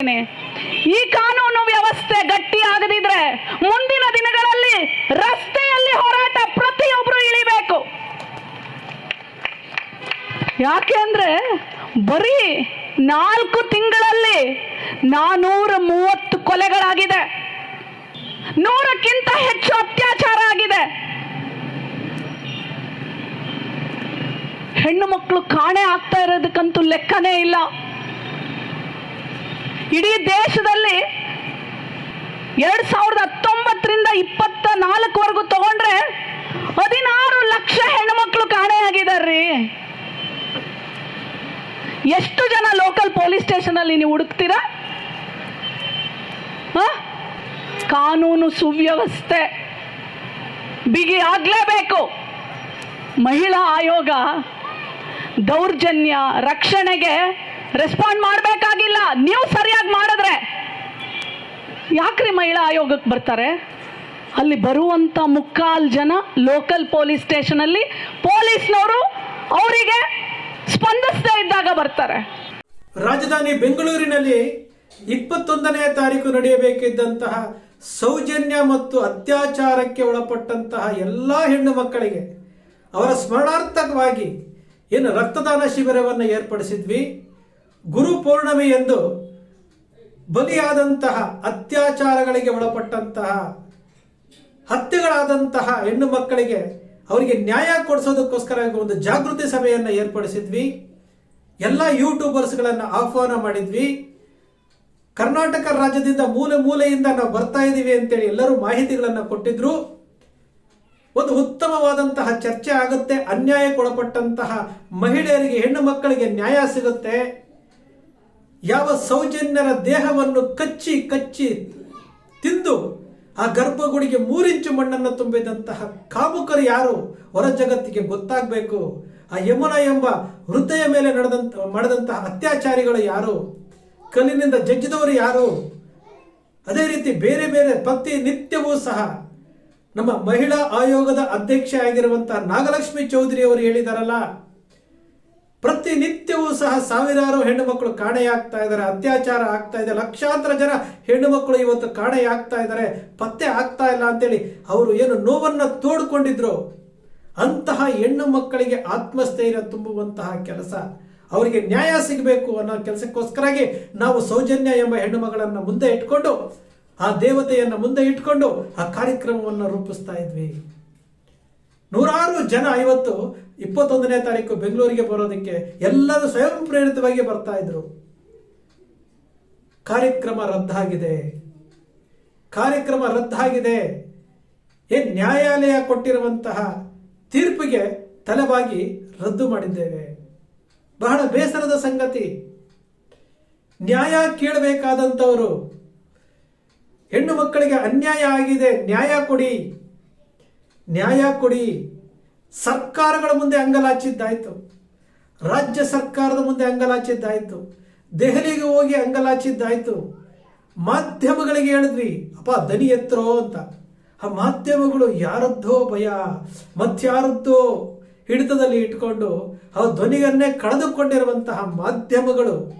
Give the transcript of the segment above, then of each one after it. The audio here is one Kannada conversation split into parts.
ಈ ಕಾನೂನು ವ್ಯವಸ್ಥೆ ಗಟ್ಟಿ ಆಗದಿದ್ರೆ ಮುಂದಿನ ದಿನಗಳಲ್ಲಿ ರಸ್ತೆಯಲ್ಲಿ ಹೋರಾಟ ಪ್ರತಿಯೊಬ್ಬರು ಇಳಿಬೇಕು. ಯಾಕೆಂದ್ರೆ ಬರೀ ನಾಲ್ಕು ತಿಂಗಳಲ್ಲಿ ನಾನೂರ ಮೂವತ್ತು ಕೊಲೆಗಳಾಗಿದೆ. ನೂರಕ್ಕಿಂತ ಹೆಚ್ಚು ಅತ್ಯಾಚಾರ ಆಗಿದೆ. ಹೆಣ್ಣು ಮಕ್ಕಳು ಕಾಣೆ ಆಗ್ತಾ ಇರೋದಕ್ಕಂತೂ ಲೆಕ್ಕನೇ ಇಲ್ಲ. ಇಡೀ ದೇಶದಲ್ಲಿ ಎರಡ್ ಸಾವಿರದ ಹತ್ತೊಂಬತ್ತರಿಂದ ಇಪ್ಪತ್ತ ನಾಲ್ಕವರೆಗೂ ತಗೊಂಡ್ರೆ ಹದಿನಾರು ಲಕ್ಷ ಹೆಣ್ಮಕ್ಳು ಕಾಣೆಯಾಗಿದಾರ್ರಿ. ಎಷ್ಟು ಜನ ಲೋಕಲ್ ಪೊಲೀಸ್ ಸ್ಟೇಷನ್ ಅಲ್ಲಿ ನೀವು ಹುಡುಕ್ತೀರಾ? ಕಾನೂನು ಸುವ್ಯವಸ್ಥೆ. ಬಿಗಿ ಆಗ್ಲೇಬೇಕು. ಮಹಿಳಾ ಆಯೋಗ ದೌರ್ಜನ್ಯ ರಕ್ಷಣೆಗೆ ರೆಸ್ಪಾಂಡ್ ಮಾಡಬೇಕಾಗಿಲ್ಲ. ನೀವು ಸರಿಯಾಗಿ ಮಾಡಿದ್ರೆ ಯಾಕ್ರಿ ಮಹಿಳಾ ಆಯೋಗಕ್ಕೆ ಬರ್ತಾರೆ? ಅಲ್ಲಿ ಬರುವಂತ ಮುಕ್ಕಾಲ್ ಜನ ಲೋಕಲ್ ಪೊಲೀಸ್ ಸ್ಟೇಷನ್ ಅಲ್ಲಿ ಪೊಲೀಸ್ನವರು ಅವರಿಗೆ ಸ್ಪಂದಿಸದೇ ಇದ್ದಾಗ ಬರ್ತಾರೆ. ರಾಜಧಾನಿ ಬೆಂಗಳೂರಿನಲ್ಲಿ ಇಪ್ಪತ್ತೊಂದನೇ ತಾರೀಕು ನಡೆಯಬೇಕಿದ್ದಂತಹ ಸೌಜನ್ಯ ಮತ್ತು ಅತ್ಯಾಚಾರಕ್ಕೆ ಒಳಪಟ್ಟಂತಹ ಎಲ್ಲ ಹೆಣ್ಣು ಮಕ್ಕಳಿಗೆ ಅವರ ಸ್ಮರಣಾರ್ಥಕವಾಗಿ ಏನು ರಕ್ತದಾನ ಶಿಬಿರವನ್ನು ಏರ್ಪಡಿಸಿದ್ವಿ. ಗುರು ಪೌರ್ಣಮಿ ಎಂದು ಬಲಿಯಾದಂತಹ ಅತ್ಯಾಚಾರಗಳಿಗೆ ಒಳಪಟ್ಟಂತಹ, ಹತ್ಯೆಗಳಾದಂತಹ ಹೆಣ್ಣು ಮಕ್ಕಳಿಗೆ ಅವರಿಗೆ ನ್ಯಾಯ ಕೊಡಿಸೋದಕ್ಕೋಸ್ಕರ ಒಂದು ಜಾಗೃತಿ ಸಭೆಯನ್ನು ಏರ್ಪಡಿಸಿದ್ವಿ. ಎಲ್ಲ ಯೂಟ್ಯೂಬರ್ಸ್ಗಳನ್ನು ಆಹ್ವಾನ ಮಾಡಿದ್ವಿ. ಕರ್ನಾಟಕ ರಾಜ್ಯದಿಂದ ಮೂಲೆ ಮೂಲೆಯಿಂದ ನಾವು ಬರ್ತಾ ಇದ್ದೀವಿ ಅಂತೇಳಿ ಎಲ್ಲರೂ ಮಾಹಿತಿಗಳನ್ನು ಕೊಟ್ಟಿದ್ರು. ಒಂದು ಉತ್ತಮವಾದಂತಹ ಚರ್ಚೆ ಆಗುತ್ತೆ ಅನ್ಯಾಯಕ್ಕೊಳಪಟ್ಟಂತಹ ಮಹಿಳೆಯರಿಗೆ, ಹೆಣ್ಣು ಮಕ್ಕಳಿಗೆ ನ್ಯಾಯ ಸಿಗುತ್ತೆ. ಯಾವ ಸೌಜನ್ಯರ ದೇಹವನ್ನು ಕಚ್ಚಿ ಕಚ್ಚಿ ತಿಂದು ಆ ಗರ್ಭಗುಡಿಗೆ ಮೂರಿಂಚು ಮಣ್ಣನ್ನು ತುಂಬಿದಂತಹ ಕಾಮುಕರು ಯಾರು ಹೊರ ಜಗತ್ತಿಗೆ ಗೊತ್ತಾಗಬೇಕು? ಆ ಯಮುನ ಎಂಬ ಹೃದಯ ಮೇಲೆ ನಡೆದಂತ, ಮಾಡಿದಂತಹ ಅತ್ಯಾಚಾರಿಗಳು ಯಾರು? ಕಲ್ಲಿನಿಂದ ಜಜ್ಜಿದವರು ಯಾರು? ಅದೇ ರೀತಿ ಬೇರೆ ಬೇರೆ ಪ್ರತಿ ನಿತ್ಯವೂ ಸಹ ನಮ್ಮ ಮಹಿಳಾ ಆಯೋಗದ ಅಧ್ಯಕ್ಷೆ ಆಗಿರುವಂತಹ ನಾಗಲಕ್ಷ್ಮಿ ಚೌಧರಿ ಅವರು ಹೇಳಿದಾರಲ್ಲ ಪ್ರತಿನಿತ್ಯವೂ ಸಹ ಸಾವಿರಾರು ಹೆಣ್ಣು ಮಕ್ಕಳು ಕಾಣೆಯಾಗ್ತಾ ಇದ್ದಾರೆ, ಅತ್ಯಾಚಾರ ಆಗ್ತಾ ಇದೆ, ಲಕ್ಷಾಂತರ ಜನ ಹೆಣ್ಣು ಮಕ್ಕಳು ಇವತ್ತು ಕಾಣೆಯಾಗ್ತಾ ಇದ್ದಾರೆ, ಪತ್ತೆ ಆಗ್ತಾ ಇಲ್ಲ ಅಂತೇಳಿ ಅವರು ಏನು ನೋವನ್ನು ತೋಡ್ಕೊಂಡಿದ್ರು? ಅಂತಹ ಹೆಣ್ಣು ಮಕ್ಕಳಿಗೆ ಆತ್ಮಸ್ಥೈರ್ಯ ತುಂಬುವಂತಹ ಕೆಲಸ. ಅವರಿಗೆ ನ್ಯಾಯ ಸಿಗಬೇಕು ಅನ್ನೋ ಕೆಲಸಕ್ಕೋಸ್ಕರಾಗಿ ನಾವು ಸೌಜನ್ಯ ಎಂಬ ಹೆಣ್ಣು ಮಗಳನ್ನು ಮುಂದೆ ಇಟ್ಕೊಂಡು, ಆ ದೇವತೆಯನ್ನು ಮುಂದೆ ಇಟ್ಕೊಂಡು ಆ ಕಾರ್ಯಕ್ರಮವನ್ನು ರೂಪಿಸ್ತಾ ಇದ್ವಿ. ನೂರಾರು ಜನ ಇವತ್ತು ಇಪ್ಪತ್ತೊಂದನೇ ತಾರೀಕು ಬೆಂಗಳೂರಿಗೆ ಬರೋದಕ್ಕೆ ಎಲ್ಲರೂ ಸ್ವಯಂ ಪ್ರೇರಿತವಾಗಿ ಬರ್ತಾ ಇದ್ರು. ಕಾರ್ಯಕ್ರಮ ರದ್ದಾಗಿದೆ. ಕಾರ್ಯಕ್ರಮ ರದ್ದಾಗಿದೆ. ಏನ್ ನ್ಯಾಯಾಲಯ ಕೊಟ್ಟಿರುವಂತಹ ತೀರ್ಪಿಗೆ ತಲೆಬಾಗಿ ರದ್ದು ಮಾಡಿದ್ದೇವೆ. ಬಹಳ ಬೇಸರದ ಸಂಗತಿ. ನ್ಯಾಯ ಕೇಳಬೇಕಾದಂಥವರು ಹೆಣ್ಣು ಮಕ್ಕಳಿಗೆ ಅನ್ಯಾಯ ಆಗಿದೆ, ನ್ಯಾಯ ಕೊಡಿ ನ್ಯಾಯ ಕೊಡಿ. ಸರ್ಕಾರಗಳ ಮುಂದೆ ಅಂಗಲಾಚಿದ್ದಾಯಿತು. ರಾಜ್ಯ ಸರ್ಕಾರದ ಮುಂದೆ ಅಂಗಲಾಚಿದ್ದಾಯಿತು. ದೆಹಲಿಗೆ ಹೋಗಿ ಅಂಗಲಾಚಿದ್ದಾಯಿತು. ಮಾಧ್ಯಮಗಳಿಗೆ ಹೇಳಿದ್ರಿ, ಅಪ್ಪ, ದನಿ ಎತ್ತರೋ ಅಂತ. ಆ ಮಾಧ್ಯಮಗಳು ಯಾರದ್ದೋ ಭಯ ಮತ್ಯಾರದ್ದೋ ಹಿಡಿತದಲ್ಲಿ ಇಟ್ಕೊಂಡು ಆ ಧ್ವನಿಯನ್ನೇ ಕಳೆದುಕೊಂಡಿರುವಂತಹ ಮಾಧ್ಯಮಗಳು,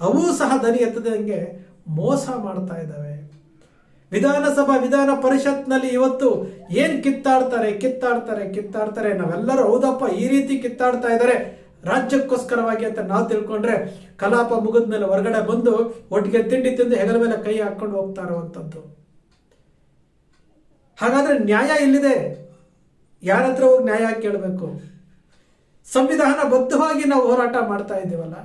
ಅವು ಸಹ ದನಿ ಎತ್ತದಂಗೆ ಮೋಸ ಮಾಡ್ತಾ ಇದ್ದಾವೆ. ವಿಧಾನಸಭಾ ವಿಧಾನ ಪರಿಷತ್ನಲ್ಲಿ ಇವತ್ತು ಏನ್ ಕಿತ್ತಾಡ್ತಾರೆ ಕಿತ್ತಾಡ್ತಾರೆ ಕಿತ್ತಾಡ್ತಾರೆ ನಾವೆಲ್ಲರೂ ಹೌದಪ್ಪ, ಈ ರೀತಿ ಕಿತ್ತಾಡ್ತಾ ಇದ್ದಾರೆ. ರಾಜ್ಯಕ್ಕೋಸ್ಕರವಾಗಿ ಅಂತ ನಾವು ತಿಳ್ಕೊಂಡ್ರೆ ಕಲಾಪ ಮುಗಿದ ಮೇಲೆ ಹೊರಗಡೆ ಬಂದು ಒಟ್ಟಿಗೆ ತಿಂಡಿ ತಿಂದು ಹೆಗಲ ಮೇಲೆ ಕೈ ಹಾಕೊಂಡು ಹೋಗ್ತಾ ಇರುವಂತದ್ದು. ಹಾಗಾದ್ರೆ ನ್ಯಾಯ ಎಲ್ಲಿದೆ? ಯಾರ ಹತ್ರ ಹೋಗಿ ನ್ಯಾಯ ಕೇಳಬೇಕು? ಸಂವಿಧಾನ ಬದ್ಧವಾಗಿ ನಾವು ಹೋರಾಟ ಮಾಡ್ತಾ ಇದ್ದೀವಲ್ಲ?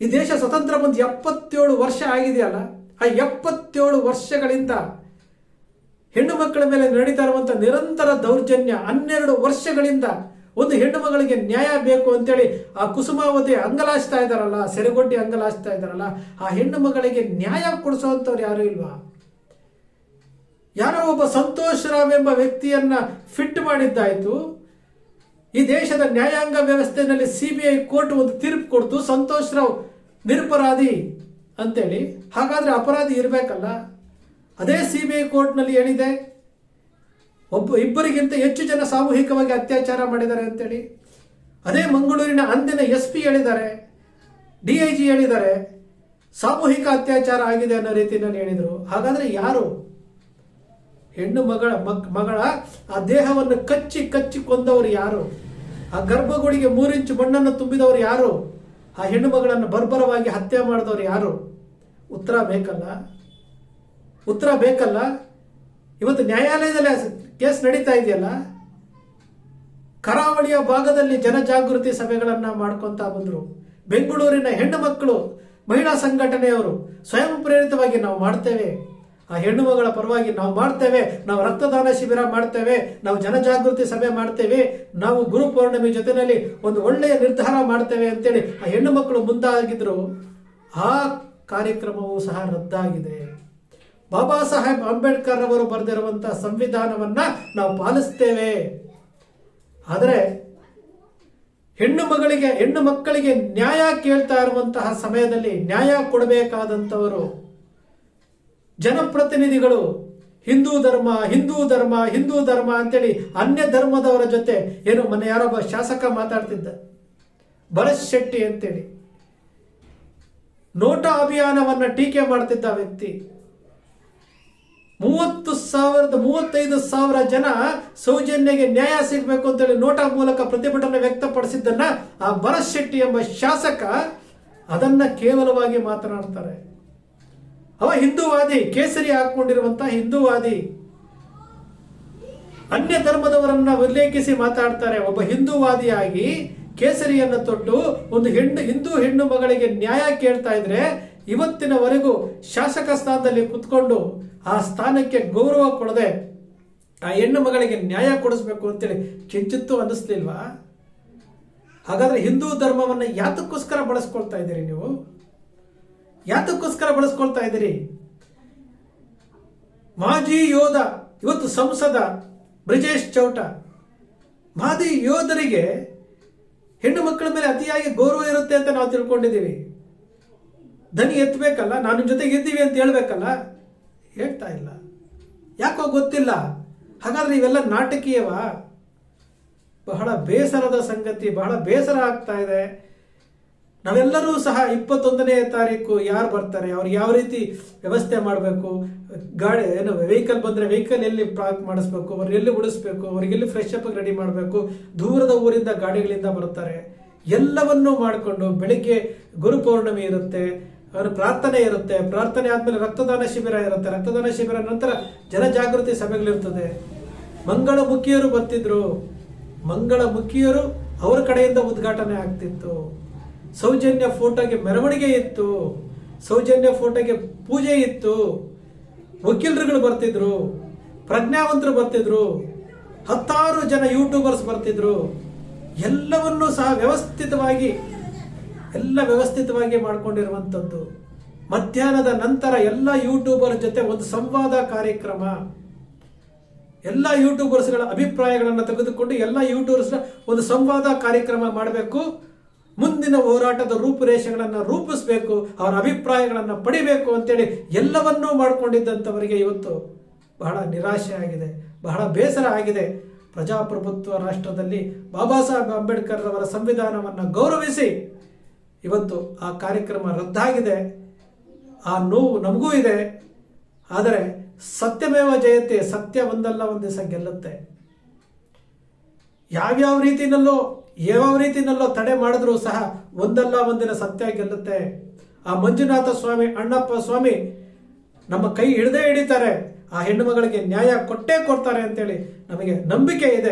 ಈ ದೇಶ ಸ್ವತಂತ್ರ ಬಂದು ಎಪ್ಪತ್ತೇಳು ವರ್ಷ ಆಗಿದೆಯಲ್ಲ? ಆ ಎಪ್ಪತ್ತೇಳು ವರ್ಷಗಳಿಂದ ಹೆಣ್ಣು ಮಕ್ಕಳ ಮೇಲೆ ನಡೀತಾ ಇರುವಂಥ ನಿರಂತರ ದೌರ್ಜನ್ಯ ಹನ್ನೆರಡು ವರ್ಷಗಳಿಂದ ಒಂದು ಹೆಣ್ಣು ಮಗಳಿಗೆ ನ್ಯಾಯ ಬೇಕು ಅಂತೇಳಿ ಆ ಕುಸುಮಾವತಿ ಅಂಗಲಾಚ್ತಾ ಇದ್ದಾರಲ್ಲ ಸೆರೆಗೊಡ್ಡಿ ಅಂಗಲಾಚ್ತಾ ಇದ್ದಾರಲ್ಲ, ಆ ಹೆಣ್ಣು ಮಗಳಿಗೆ ನ್ಯಾಯ ಕೊಡಿಸುವಂತವ್ರು ಯಾರು ಇಲ್ವಾ? ಯಾರೋ ಒಬ್ಬ ಸಂತೋಷ್ ರಾವ್ ಎಂಬ ವ್ಯಕ್ತಿಯನ್ನ ಫಿಟ್ ಮಾಡಿದ್ದಾಯಿತು. ಈ ದೇಶದ ನ್ಯಾಯಾಂಗ ವ್ಯವಸ್ಥೆಯಲ್ಲಿ ಸಿಬಿಐ ಕೋರ್ಟ್ ಒಂದು ತೀರ್ಪು ಕೊಡ್ತು. ಸಂತೋಷ್ ರಾವ್ ನಿರಪರಾಧಿ ಅಂತೇಳಿ. ಹಾಗಾದ್ರೆ ಅಪರಾಧಿ ಇರಬೇಕಲ್ಲ? ಅದೇ ಸಿಬಿಐ ಕೋರ್ಟ್ನಲ್ಲಿ ಏನಿದೆ? ಒಬ್ಬ, ಇಬ್ಬರಿಗಿಂತ ಹೆಚ್ಚು ಜನ ಸಾಮೂಹಿಕವಾಗಿ ಅತ್ಯಾಚಾರ ಮಾಡಿದ್ದಾರೆ ಅಂತೇಳಿ. ಅದೇ ಮಂಗಳೂರಿನ ಅಂದಿನ ಎಸ್ ಪಿ ಹೇಳಿದ್ದಾರೆ ಡಿ ಐ ಜಿ ಹೇಳಿದ್ದಾರೆ, ಸಾಮೂಹಿಕ ಅತ್ಯಾಚಾರ ಆಗಿದೆ ಅನ್ನೋ ರೀತಿಯಲ್ಲಿ ಹೇಳಿದರು. ಹಾಗಾದ್ರೆ ಯಾರು? ಹೆಣ್ಣು ಮಗಳ, ಮಗ್, ಮಗಳ, ಆ ದೇಹವನ್ನು ಕಚ್ಚಿ ಕಚ್ಚಿ ಕೊಂದವರು ಯಾರು? ಆ ಗರ್ಭಗುಡಿಗೆ ಮೂರಿಂಚು ಮಣ್ಣನ್ನು ತುಂಬಿದವರು ಯಾರು? ಆ ಹೆಣ್ಣು ಮಗಳನ್ನು ಬರ್ಬರವಾಗಿ ಹತ್ಯೆ ಮಾಡಿದವರು ಯಾರು? ಉತ್ತರ ಬೇಕಲ್ಲ? ಉತ್ತರ ಬೇಕಲ್ಲ? ಇವತ್ತು ನ್ಯಾಯಾಲಯದಲ್ಲಿ ಕೇಸ್ ನಡೀತಾ ಇದೆಯಲ್ಲ? ಕರಾವಳಿಯ ಭಾಗದಲ್ಲಿ ಜನಜಾಗೃತಿ ಸಭೆಗಳನ್ನು ಮಾಡ್ಕೊತಾ ಬಂದರು. ಬೆಂಗಳೂರಿನ ಹೆಣ್ಣು ಮಕ್ಕಳು, ಮಹಿಳಾ ಸಂಘಟನೆಯವರು ಸ್ವಯಂ ಪ್ರೇರಿತವಾಗಿ ನಾವು ಮಾಡ್ತೇವೆ. ಆ ಹೆಣ್ಣು ಮಗಳ ಪರವಾಗಿ ನಾವು ಮಾಡ್ತೇವೆ. ನಾವು ರಕ್ತದಾನ ಶಿಬಿರ ಮಾಡ್ತೇವೆ. ನಾವು ಜನಜಾಗೃತಿ ಸಭೆ ಮಾಡ್ತೇವೆ. ನಾವು ಗುರು ಪೌರ್ಣಮಿ ಜೊತೆಯಲ್ಲಿ ಒಂದು ಒಳ್ಳೆಯ ನಿರ್ಧಾರ ಮಾಡ್ತೇವೆ ಅಂತೇಳಿ ಆ ಹೆಣ್ಣು ಮಕ್ಕಳು ಮುಂದಾಗಿದ್ರು. ಆ ಕಾರ್ಯಕ್ರಮವು ಸಹ ರದ್ದಾಗಿದೆ. ಬಾಬಾ ಸಾಹೇಬ್ ಅಂಬೇಡ್ಕರ್ ಅವರು ಬರೆದಿರುವಂತಹ ಸಂವಿಧಾನವನ್ನ ನಾವು ಪಾಲಿಸ್ತೇವೆ. ಆದರೆ ಹೆಣ್ಣು ಮಗಳಿಗೆ, ಹೆಣ್ಣು ಮಕ್ಕಳಿಗೆ ನ್ಯಾಯ ಕೇಳ್ತಾ ಇರುವಂತಹ ಸಮಯದಲ್ಲಿ ನ್ಯಾಯ ಕೊಡಬೇಕಾದಂಥವರು ಜನಪ್ರತಿನಿಧಿಗಳು ಹಿಂದೂ ಧರ್ಮ ಹಿಂದೂ ಧರ್ಮ ಹಿಂದೂ ಧರ್ಮ ಅಂತೇಳಿ ಅನ್ಯ ಧರ್ಮದವರ ಜೊತೆ ಏನು ಮೊನ್ನೆ ಯಾರೊಬ್ಬ ಶಾಸಕ ಮಾತಾಡ್ತಿದ್ದ. ಭರತ್ ಶೆಟ್ಟಿ ಅಂತೇಳಿ. ನೋಟಾ ಅಭಿಯಾನವನ್ನು ಟೀಕೆ ಮಾಡ್ತಿದ್ದ ವ್ಯಕ್ತಿ. ಮೂವತ್ತು ಸಾವಿರದ, ಮೂವತ್ತೈದು ಸಾವಿರ ಜನ ಸೌಜನ್ಯಗೆ ನ್ಯಾಯ ಸಿಗಬೇಕು ಅಂತೇಳಿ ನೋಟಾ ಮೂಲಕ ಪ್ರತಿಭಟನೆ ವ್ಯಕ್ತಪಡಿಸಿದ್ದನ್ನ ಆ ಭರತ್ ಶೆಟ್ಟಿ ಎಂಬ ಶಾಸಕ ಅದನ್ನ ಕೇವಲವಾಗಿ ಮಾತನಾಡ್ತಾರೆ. ಅವ ಹಿಂದೂವಾದಿ, ಕೇಸರಿ ಹಾಕೊಂಡಿರುವಂತಹ ಹಿಂದೂವಾದಿ. ಅನ್ಯ ಧರ್ಮದವರನ್ನ ಉಲ್ಲೇಖಿಸಿ ಮಾತಾಡ್ತಾರೆ. ಒಬ್ಬ ಹಿಂದೂವಾದಿಯಾಗಿ ಕೇಸರಿಯನ್ನು ತೊಟ್ಟು ಒಂದು ಹೆಣ್ಣು, ಹಿಂದೂ ಹೆಣ್ಣು ಮಗಳಿಗೆ ನ್ಯಾಯ ಕೇಳ್ತಾ ಇದ್ರೆ ಇವತ್ತಿನವರೆಗೂ ಶಾಸಕ ಸ್ಥಾನದಲ್ಲಿ ಕುತ್ಕೊಂಡು ಆ ಸ್ಥಾನಕ್ಕೆ ಗೌರವ ಕೊಡದೆ ಆ ಹೆಣ್ಣು ಮಗಳಿಗೆ ನ್ಯಾಯ ಕೊಡಿಸ್ಬೇಕು ಅಂತೇಳಿ ಕಿಂಚಿತ್ತೂ ಅನ್ನಿಸ್ಲಿಲ್ವಾ? ಹಾಗಾದ್ರೆ ಹಿಂದೂ ಧರ್ಮವನ್ನ ಯಾತಕ್ಕೋಸ್ಕರ ಬಳಸ್ಕೊಳ್ತಾ ಇದ್ದೀರಿ ನೀವು? ಯಾತಕ್ಕೋಸ್ಕರ ಬಳಸ್ಕೊಳ್ತಾ ಇದ್ದೀರಿ? ಮಾಜಿ ಯೋಧ, ಇವತ್ತು ಸಂಸದ ಬ್ರಿಜೇಶ್ ಚೌಟ ಮಾದಿ ಯೋಧರಿಗೆ ಹೆಣ್ಣು ಮಕ್ಕಳ ಮೇಲೆ ಅತಿಯಾಗಿ ಗೌರವ ಇರುತ್ತೆ ಅಂತ ನಾವು ತಿಳ್ಕೊಂಡಿದ್ದೀವಿ. ದನಿ ಎತ್ತಬೇಕಲ್ಲ ನಾನು ಜೊತೆಗೆ ಇದ್ದೀವಿ ಅಂತ ಹೇಳ್ಬೇಕಲ್ಲ? ಹೇಳ್ತಾ ಇಲ್ಲ. ಯಾಕೋ ಗೊತ್ತಿಲ್ಲ. ಹಾಗಾದ್ರೆ ಇವೆಲ್ಲ ನಾಟಕೀಯವಾ? ಬಹಳ ಬೇಸರದ ಸಂಗತಿ, ಬಹಳ ಬೇಸರ ಆಗ್ತಾ ಇದೆ. ನಾವೆಲ್ಲರೂ ಸಹ ಇಪ್ಪತ್ತೊಂದನೇ ತಾರೀಕು ಯಾರು ಬರ್ತಾರೆ? ಅವ್ರಿಗೆ ಯಾವ ರೀತಿ ವ್ಯವಸ್ಥೆ ಮಾಡಬೇಕು? ಗಾಡಿ, ಏನು ವೆಹಿಕಲ್ ಬಂದರೆ ವೆಹಿಕಲ್ ಎಲ್ಲಿ ಪಾರ್ಕ್ ಮಾಡಿಸ್ಬೇಕು? ಅವ್ರು ಎಲ್ಲಿ ಉಳಿಸ್ಬೇಕು? ಅವ್ರಿಗೆ ಎಲ್ಲಿ ಫ್ರೆಶ್ ಅಪ್ ರೆಡಿ ಮಾಡಬೇಕು? ದೂರದ ಊರಿಂದ ಗಾಡಿಗಳಿಂದ ಬರ್ತಾರೆ ಎಲ್ಲವನ್ನೂ ಮಾಡಿಕೊಂಡು ಬೆಳಿಗ್ಗೆ ಗುರುಪೌರ್ಣಮಿ ಇರುತ್ತೆ, ಅವರು ಪ್ರಾರ್ಥನೆ ಇರುತ್ತೆ. ಪ್ರಾರ್ಥನೆ ಆದ್ಮೇಲೆ ರಕ್ತದಾನ ಶಿಬಿರ ಇರುತ್ತೆ. ರಕ್ತದಾನ ಶಿಬಿರ ನಂತರ ಜನಜಾಗೃತಿ ಸಭೆಗಳಿರ್ತದೆ. ಮಂಗಳ ಮುಖಿಯರು ಬರ್ತಿದ್ರು. ಮಂಗಳ ಮುಖಿಯರು ಅವರ ಕಡೆಯಿಂದ ಉದ್ಘಾಟನೆ ಆಗ್ತಿತ್ತು. ಸೌಜನ್ಯ ಫೋಟೋಗೆ ಮೆರವಣಿಗೆ ಇತ್ತು, ಸೌಜನ್ಯ ಫೋಟೋಗೆ ಪೂಜೆ ಇತ್ತು, ವಕೀಲರುಗಳು ಬರ್ತಿದ್ರು, ಪ್ರಜ್ಞಾವಂತರು ಬರ್ತಿದ್ರು, ಹತ್ತಾರು ಜನ ಯೂಟ್ಯೂಬರ್ಸ್ ಬರ್ತಿದ್ರು, ಎಲ್ಲವನ್ನೂ ಸಹ ವ್ಯವಸ್ಥಿತವಾಗಿ, ಎಲ್ಲ ವ್ಯವಸ್ಥಿತವಾಗಿ ಮಾಡಿಕೊಂಡಿರುವಂಥದ್ದು. ಮಧ್ಯಾಹ್ನದ ನಂತರ ಎಲ್ಲ ಯೂಟ್ಯೂಬರ್ ಜೊತೆ ಒಂದು ಸಂವಾದ ಕಾರ್ಯಕ್ರಮ. ಎಲ್ಲ ಯೂಟ್ಯೂಬರ್ಸ್ಗಳ ಅಭಿಪ್ರಾಯಗಳನ್ನು ತೆಗೆದುಕೊಂಡು ಎಲ್ಲ ಯೂಟ್ಯೂಬರ್ಸ್ನ ಒಂದು ಸಂವಾದ ಕಾರ್ಯಕ್ರಮ ಮಾಡಬೇಕು. ಮುಂದಿನ ಹೋರಾಟದ ರೂಪುರೇಷೆಗಳನ್ನು ರೂಪಿಸಬೇಕು, ಅವರ ಅಭಿಪ್ರಾಯಗಳನ್ನು ಪಡಿಬೇಕು ಅಂತೇಳಿ ಎಲ್ಲವನ್ನೂ ಮಾಡಿಕೊಂಡಿದ್ದಂಥವರಿಗೆ ಇವತ್ತು ಬಹಳ ನಿರಾಶೆ ಆಗಿದೆ, ಬಹಳ ಬೇಸರ ಆಗಿದೆ. ಪ್ರಜಾಪ್ರಭುತ್ವ ರಾಷ್ಟ್ರದಲ್ಲಿ ಬಾಬಾ ಸಾಹೇಬ್ ಅಂಬೇಡ್ಕರ್ ಅವರ ಸಂವಿಧಾನವನ್ನು ಗೌರವಿಸಿ ಇವತ್ತು ಆ ಕಾರ್ಯಕ್ರಮ ರದ್ದಾಗಿದೆ. ಆ ನೋವು ನಮಗೂ ಇದೆ. ಆದರೆ ಸತ್ಯಮೇವ ಜಯತೆ ಸತ್ಯ ಒಂದಲ್ಲ, ಒಂದು ದಿವಸ ಗೆಲ್ಲುತ್ತೆ. ಯಾವ್ಯಾವ ರೀತಿನಲ್ಲೋ ಯಾವ ರೀತಿನಲ್ಲೋ ತಡೆ ಮಾಡಿದ್ರೂ ಸಹ ಒಂದಲ್ಲ ಒಂದಿನ ಸತ್ಯ ಗೆಲ್ಲುತ್ತೆ. ಆ ಮಂಜುನಾಥ ಸ್ವಾಮಿ, ಅಣ್ಣಪ್ಪ ಸ್ವಾಮಿ ನಮ್ಮ ಕೈ ಹಿಡದೇ ಹಿಡಿತಾರೆ. ಆ ಹೆಣ್ಣು ಮಗಳಿಗೆ ನ್ಯಾಯ ಕೊಟ್ಟೇ ಕೊಡ್ತಾರೆ ಅಂತೇಳಿ ನಮಗೆ ನಂಬಿಕೆ ಇದೆ.